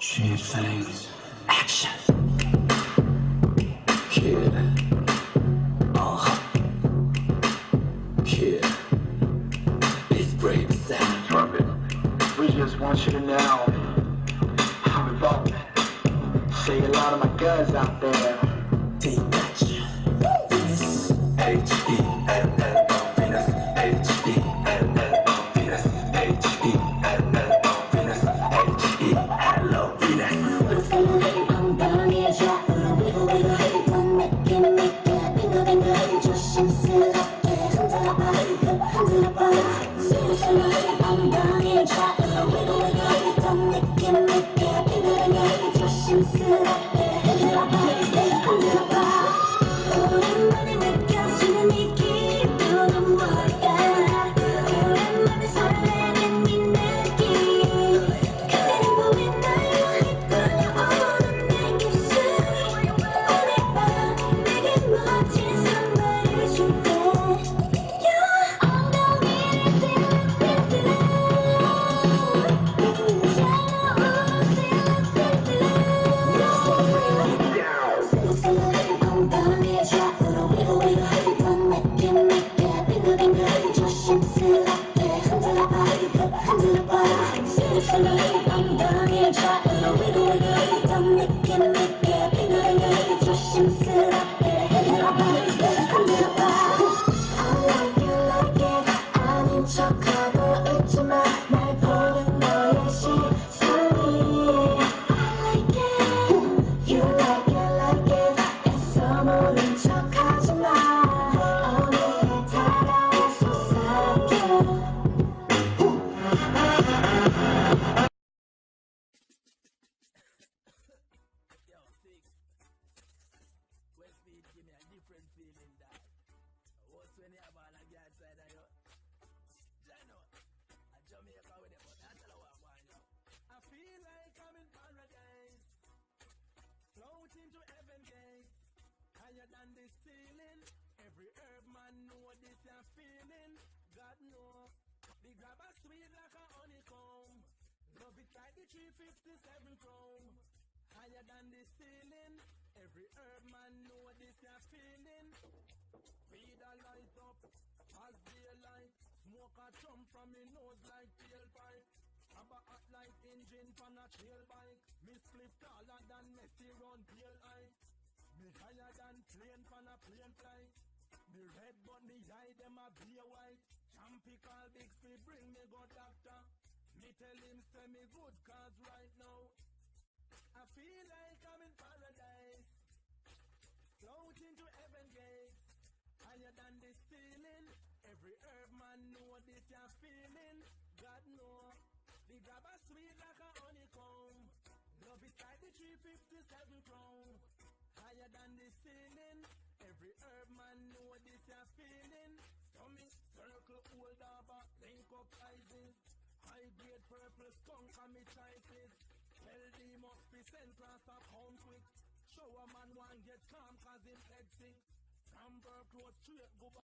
Street fangs. Action. Kid. Uh. Kid. It's brave sound. Drop it. We just want you to know how we ballin'. See a lot of my guys out there. Take that shit. Venus. H-E-N-N-O. Venus. H-E-N-N-O. Venus. H-E-N-N-O. Thank you. for me. Give me a different feeling that. What's when you have all a of you? Jano, a with it, but that's all I want. I feel like I'm in paradise. Floating to heaven. Higher than the ceiling. Every herb man know this feeling. God know. The grabber sweet like a honeycomb. Love it like the 357 chrome. Higher than the ceiling. Every herb man know this you're feeling. Weed a light up as daylight. Smoke a jump from me nose like tailpipe. Have a hot like engine from a trail bike. Miss Cliff taller than Messi run pale eye. Me higher than plane from a plane flight. Me red me eye them a be white. Champy call big speed bring me go doctor. Me tell him say me good cause right now I feel like I'm in paradise. Every herb man know this you're feeling. God know. The grabber sweet like a honeycomb. Love it like the 357 crown. Higher than the ceiling. Every herb man know this you're feeling. Stomach, circle, hold over, link up ISIS. High grade purple skunk and me choices. Tell the must be sent class a pound quick. Show a man one get calm cause him head sick. From Burke straight go back.